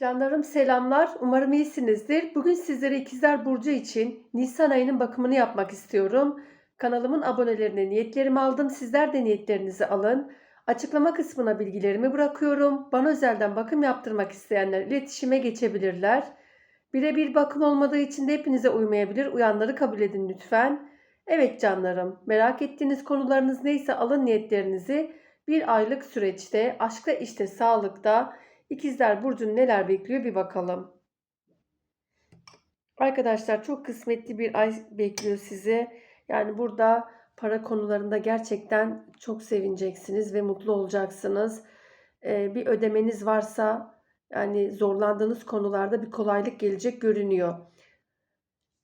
Canlarım selamlar. Umarım iyisinizdir. Bugün sizlere İkizler Burcu için Nisan ayının bakımını yapmak istiyorum. Kanalımın abonelerine niyetlerimi aldım. Sizler de niyetlerinizi alın. Açıklama kısmına bilgilerimi bırakıyorum. Bana özelden bakım yaptırmak isteyenler iletişime geçebilirler. Birebir bakım olmadığı için de hepinize uymayabilir. Uyanları kabul edin lütfen. Evet canlarım, merak ettiğiniz konularınız neyse alın niyetlerinizi. Bir aylık süreçte, aşkta işte sağlıkta, İkizler Burcu'nu neler bekliyor bir bakalım. Arkadaşlar çok kısmetli bir ay bekliyor sizi. Yani burada para konularında gerçekten çok sevineceksiniz ve mutlu olacaksınız. Ee, bir ödemeniz varsa yani zorlandığınız konularda bir kolaylık gelecek görünüyor.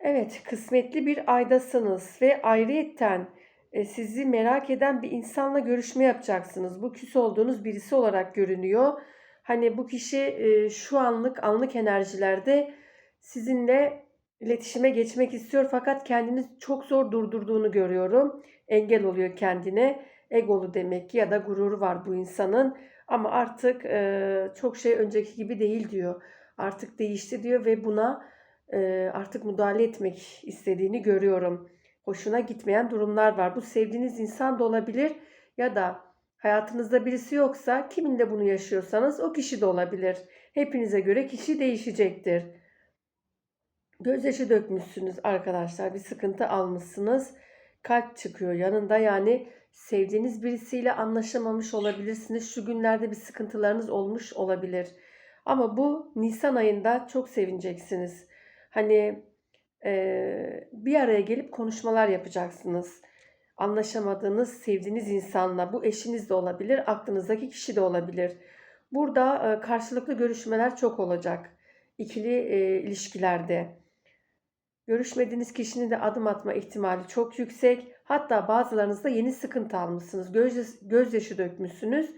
Evet, kısmetli bir aydasınız ve ayrıyetten e, sizi merak eden bir insanla görüşme yapacaksınız. Bu küs olduğunuz birisi olarak görünüyor. Hani bu kişi e, şu anlık anlık enerjilerde sizinle iletişime geçmek istiyor fakat kendini çok zor durdurduğunu görüyorum. Engel oluyor kendine. Egolu demek ki ya da gururu var bu insanın. Ama artık e, çok şey önceki gibi değil diyor. Artık değişti diyor ve buna e, artık müdahale etmek istediğini görüyorum. Hoşuna gitmeyen durumlar var. Bu sevdiğiniz insan da olabilir ya da hayatınızda birisi yoksa kiminle bunu yaşıyorsanız o kişi de olabilir. Hepinize göre kişi değişecektir. Gözyaşı dökmüşsünüz arkadaşlar. Bir sıkıntı almışsınız. Kalp çıkıyor yanında. Yani sevdiğiniz birisiyle anlaşamamış olabilirsiniz. Şu günlerde bir sıkıntılarınız olmuş olabilir. Ama bu Nisan ayında çok sevineceksiniz. Hani e, bir araya gelip konuşmalar yapacaksınız. Anlaşamadığınız, sevdiğiniz insanla bu eşiniz de olabilir, aklınızdaki kişi de olabilir. Burada e, karşılıklı görüşmeler çok olacak. İkili e, ilişkilerde. Görüşmediğiniz kişinin de adım atma ihtimali çok yüksek. Hatta bazılarınızda yeni sıkıntı almışsınız. Göz, gözyaşı dökmüşsünüz.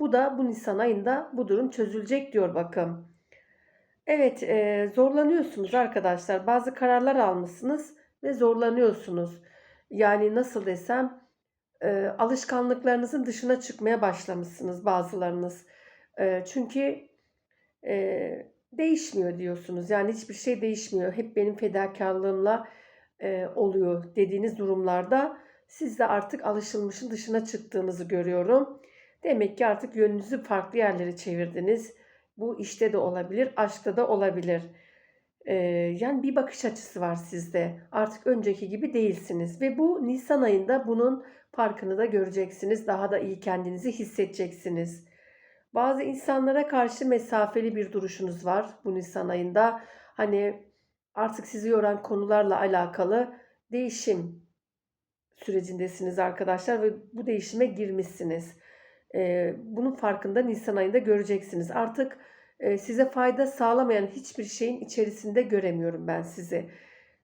Bu da bu Nisan ayında bu durum çözülecek diyor bakın. Evet e, zorlanıyorsunuz arkadaşlar. Bazı kararlar almışsınız ve zorlanıyorsunuz. Yani nasıl desem e, alışkanlıklarınızın dışına çıkmaya başlamışsınız bazılarınız. E, çünkü e, değişmiyor diyorsunuz. Yani hiçbir şey değişmiyor. Hep benim fedakarlığımla e, oluyor dediğiniz durumlarda siz de artık alışılmışın dışına çıktığınızı görüyorum. Demek ki artık yönünüzü farklı yerlere çevirdiniz. Bu işte de olabilir, aşkta da olabilir. Ee, yani bir bakış açısı var sizde. Artık önceki gibi değilsiniz ve bu Nisan ayında bunun farkını da göreceksiniz. Daha da iyi kendinizi hissedeceksiniz. Bazı insanlara karşı mesafeli bir duruşunuz var bu Nisan ayında. Hani artık sizi yoran konularla alakalı değişim sürecindesiniz arkadaşlar ve bu değişime girmişsiniz. Ee, bunun farkında Nisan ayında göreceksiniz. Artık size fayda sağlamayan hiçbir şeyin içerisinde göremiyorum ben sizi.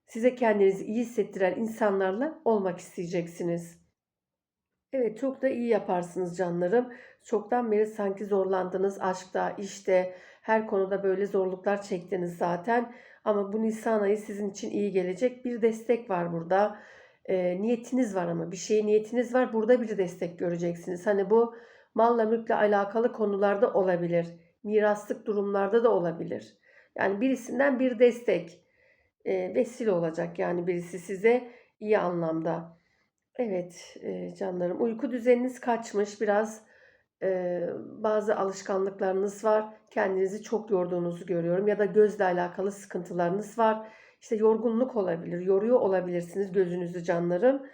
Size kendinizi iyi hissettiren insanlarla olmak isteyeceksiniz. Evet çok da iyi yaparsınız canlarım. Çoktan beri sanki zorlandınız aşkta, işte her konuda böyle zorluklar çektiniz zaten. Ama bu Nisan ayı sizin için iyi gelecek. Bir destek var burada. E, niyetiniz var ama bir şeye niyetiniz var. Burada bir destek göreceksiniz. Hani bu malla mülkle alakalı konularda olabilir. Miraslık durumlarda da olabilir. Yani birisinden bir destek e, vesile olacak. Yani birisi size iyi anlamda. Evet e, canlarım uyku düzeniniz kaçmış biraz e, bazı alışkanlıklarınız var kendinizi çok yorduğunuzu görüyorum ya da gözle alakalı sıkıntılarınız var işte yorgunluk olabilir yoruyor olabilirsiniz gözünüzü canlarım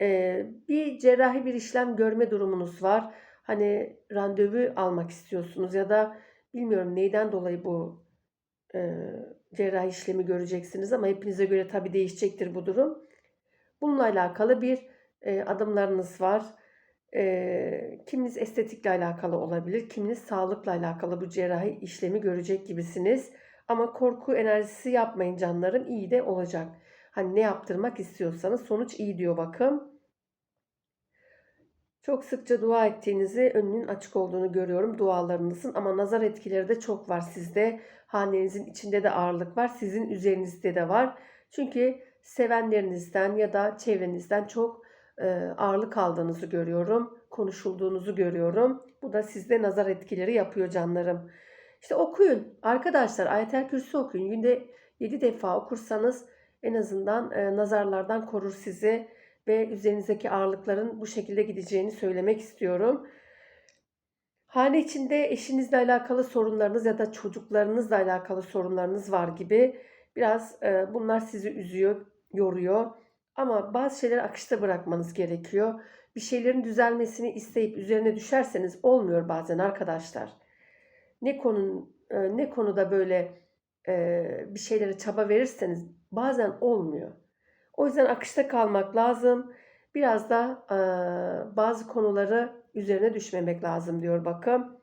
e, bir cerrahi bir işlem görme durumunuz var hani randevu almak istiyorsunuz ya da bilmiyorum neyden dolayı bu e, cerrahi işlemi göreceksiniz ama hepinize göre tabii değişecektir bu durum bununla alakalı bir e, adımlarınız var. E, kiminiz estetikle alakalı olabilir, kiminiz sağlıkla alakalı bu cerrahi işlemi görecek gibisiniz. Ama korku enerjisi yapmayın canlarım, iyi de olacak. Hani ne yaptırmak istiyorsanız sonuç iyi diyor bakın. Çok sıkça dua ettiğinizi, önünün açık olduğunu görüyorum dualarınızın ama nazar etkileri de çok var sizde. Hanenizin içinde de ağırlık var, sizin üzerinizde de var. Çünkü sevenlerinizden ya da çevrenizden çok e, ağırlık aldığınızı görüyorum. Konuşulduğunuzu görüyorum. Bu da sizde nazar etkileri yapıyor canlarım. İşte okuyun. Arkadaşlar Ayetel Kürsi okuyun. Günde 7 defa okursanız en azından e, nazarlardan korur sizi ve üzerinizdeki ağırlıkların bu şekilde gideceğini söylemek istiyorum. Hane içinde eşinizle alakalı sorunlarınız ya da çocuklarınızla alakalı sorunlarınız var gibi biraz e, bunlar sizi üzüyor, yoruyor. Ama bazı şeyleri akışta bırakmanız gerekiyor. Bir şeylerin düzelmesini isteyip üzerine düşerseniz olmuyor bazen arkadaşlar. Ne konun e, ne konuda böyle e, bir şeylere çaba verirseniz bazen olmuyor. O yüzden akışta kalmak lazım. Biraz da e, bazı konuları üzerine düşmemek lazım diyor bakın.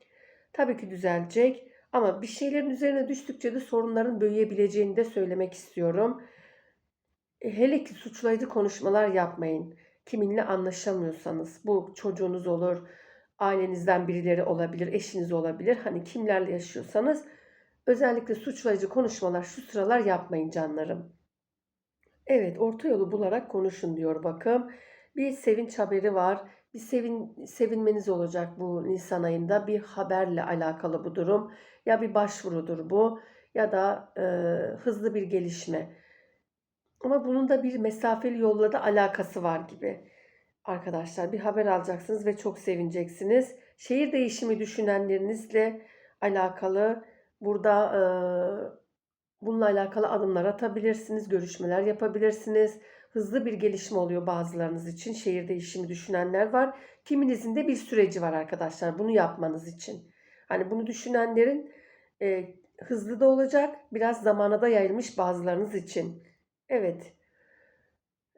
Tabii ki düzelecek ama bir şeylerin üzerine düştükçe de sorunların büyüyebileceğini de söylemek istiyorum. E, Hele ki suçlayıcı konuşmalar yapmayın. Kiminle anlaşamıyorsanız bu çocuğunuz olur, ailenizden birileri olabilir, eşiniz olabilir. Hani kimlerle yaşıyorsanız özellikle suçlayıcı konuşmalar şu sıralar yapmayın canlarım. Evet, orta yolu bularak konuşun diyor bakım. Bir sevinç haberi var. Bir sevin, sevinmeniz olacak bu Nisan ayında. Bir haberle alakalı bu durum. Ya bir başvurudur bu ya da e, hızlı bir gelişme. Ama bunun da bir mesafeli yolla da alakası var gibi. Arkadaşlar bir haber alacaksınız ve çok sevineceksiniz. Şehir değişimi düşünenlerinizle alakalı burada e, bununla alakalı adımlar atabilirsiniz, görüşmeler yapabilirsiniz. Hızlı bir gelişme oluyor bazılarınız için. Şehir değişimi düşünenler var. Kiminizin de bir süreci var arkadaşlar bunu yapmanız için. Hani bunu düşünenlerin e, hızlı da olacak, biraz zamana da yayılmış bazılarınız için. Evet.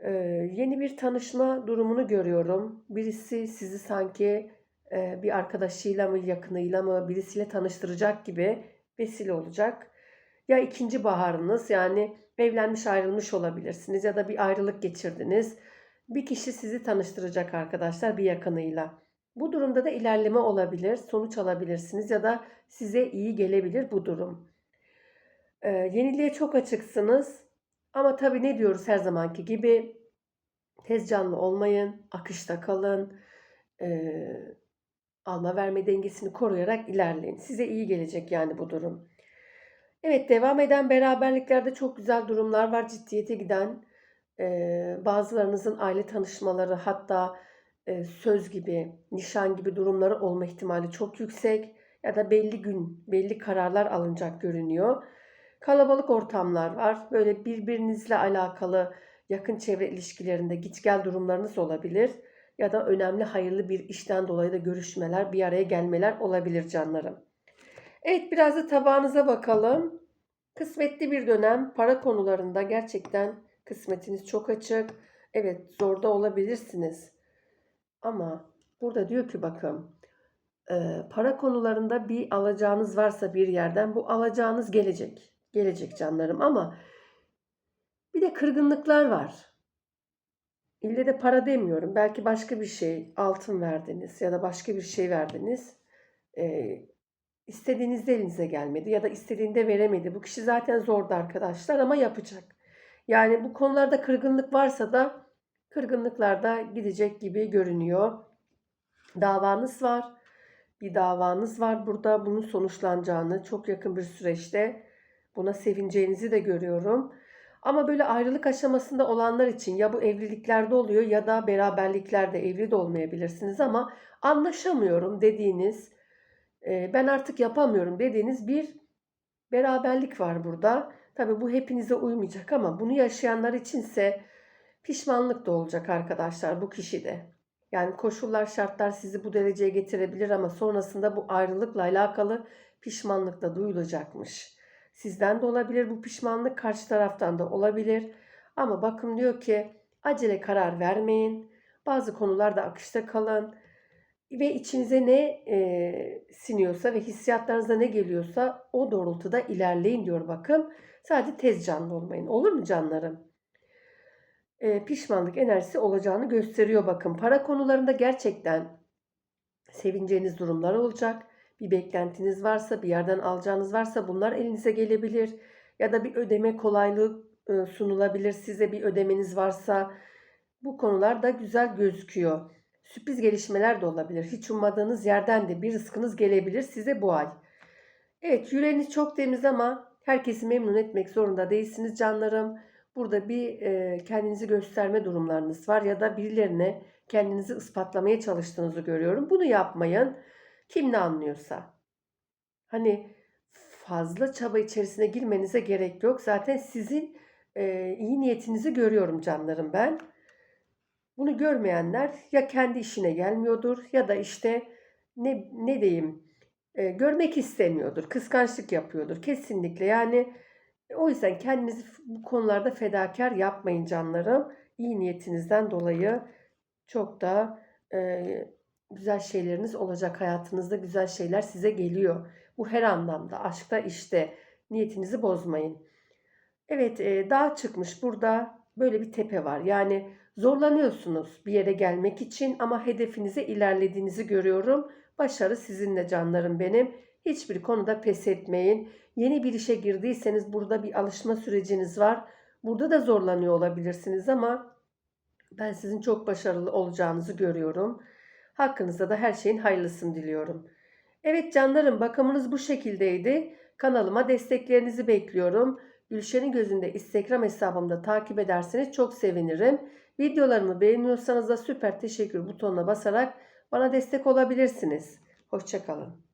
Ee, yeni bir tanışma durumunu görüyorum. Birisi sizi sanki e, bir arkadaşıyla mı, yakınıyla mı, birisiyle tanıştıracak gibi vesile olacak. Ya ikinci baharınız yani evlenmiş ayrılmış olabilirsiniz ya da bir ayrılık geçirdiniz. Bir kişi sizi tanıştıracak arkadaşlar bir yakınıyla. Bu durumda da ilerleme olabilir, sonuç alabilirsiniz ya da size iyi gelebilir bu durum. Ee, yeniliğe çok açıksınız. Ama tabii ne diyoruz her zamanki gibi tez canlı olmayın, akışta kalın, ee, alma verme dengesini koruyarak ilerleyin. Size iyi gelecek yani bu durum. Evet devam eden beraberliklerde çok güzel durumlar var ciddiyete giden. Ee, bazılarınızın aile tanışmaları hatta e, söz gibi, nişan gibi durumları olma ihtimali çok yüksek. Ya da belli gün, belli kararlar alınacak görünüyor. Kalabalık ortamlar var. Böyle birbirinizle alakalı yakın çevre ilişkilerinde git gel durumlarınız olabilir. Ya da önemli hayırlı bir işten dolayı da görüşmeler, bir araya gelmeler olabilir canlarım. Evet biraz da tabağınıza bakalım. Kısmetli bir dönem para konularında gerçekten kısmetiniz çok açık. Evet zorda olabilirsiniz. Ama burada diyor ki bakın para konularında bir alacağınız varsa bir yerden bu alacağınız gelecek gelecek canlarım ama bir de kırgınlıklar var. İlle de para demiyorum. Belki başka bir şey, altın verdiniz ya da başka bir şey verdiniz. Ee, istediğinizde elinize gelmedi ya da istediğinde veremedi. Bu kişi zaten zordu arkadaşlar ama yapacak. Yani bu konularda kırgınlık varsa da kırgınlıklarda gidecek gibi görünüyor. Davanız var. Bir davanız var burada. Bunun sonuçlanacağını çok yakın bir süreçte Buna sevineceğinizi de görüyorum. Ama böyle ayrılık aşamasında olanlar için ya bu evliliklerde oluyor ya da beraberliklerde evli de olmayabilirsiniz ama anlaşamıyorum dediğiniz, ben artık yapamıyorum dediğiniz bir beraberlik var burada. Tabi bu hepinize uymayacak ama bunu yaşayanlar içinse pişmanlık da olacak arkadaşlar bu kişide. Yani koşullar şartlar sizi bu dereceye getirebilir ama sonrasında bu ayrılıkla alakalı pişmanlık da duyulacakmış. Sizden de olabilir bu pişmanlık, karşı taraftan da olabilir. Ama bakın diyor ki acele karar vermeyin. Bazı konularda akışta kalın. Ve içinize ne e, siniyorsa ve hissiyatlarınıza ne geliyorsa o doğrultuda ilerleyin diyor bakın. Sadece tez canlı olmayın. Olur mu canlarım? E, pişmanlık enerjisi olacağını gösteriyor bakın. Para konularında gerçekten sevineceğiniz durumlar olacak bir beklentiniz varsa, bir yerden alacağınız varsa bunlar elinize gelebilir. Ya da bir ödeme kolaylığı e, sunulabilir size bir ödemeniz varsa. Bu konular da güzel gözüküyor. Sürpriz gelişmeler de olabilir. Hiç ummadığınız yerden de bir rızkınız gelebilir size bu ay. Evet yüreğiniz çok temiz ama herkesi memnun etmek zorunda değilsiniz canlarım. Burada bir e, kendinizi gösterme durumlarınız var ya da birilerine kendinizi ispatlamaya çalıştığınızı görüyorum. Bunu yapmayın. Kim ne anlıyorsa. Hani fazla çaba içerisine girmenize gerek yok. Zaten sizin e, iyi niyetinizi görüyorum canlarım ben. Bunu görmeyenler ya kendi işine gelmiyordur ya da işte ne ne diyeyim e, görmek istemiyordur, kıskançlık yapıyordur kesinlikle. Yani o yüzden kendinizi bu konularda fedakar yapmayın canlarım. İyi niyetinizden dolayı çok da e, güzel şeyleriniz olacak hayatınızda güzel şeyler size geliyor. Bu her anlamda aşkta işte niyetinizi bozmayın. Evet e, dağ çıkmış burada böyle bir tepe var. Yani zorlanıyorsunuz bir yere gelmek için ama hedefinize ilerlediğinizi görüyorum. Başarı sizinle canlarım benim. Hiçbir konuda pes etmeyin. Yeni bir işe girdiyseniz burada bir alışma süreciniz var. Burada da zorlanıyor olabilirsiniz ama ben sizin çok başarılı olacağınızı görüyorum. Hakkınızda da her şeyin hayırlısını diliyorum. Evet canlarım bakımınız bu şekildeydi. Kanalıma desteklerinizi bekliyorum. Gülşen'in gözünde Instagram hesabımda takip ederseniz çok sevinirim. Videolarımı beğeniyorsanız da süper teşekkür butonuna basarak bana destek olabilirsiniz. Hoşçakalın.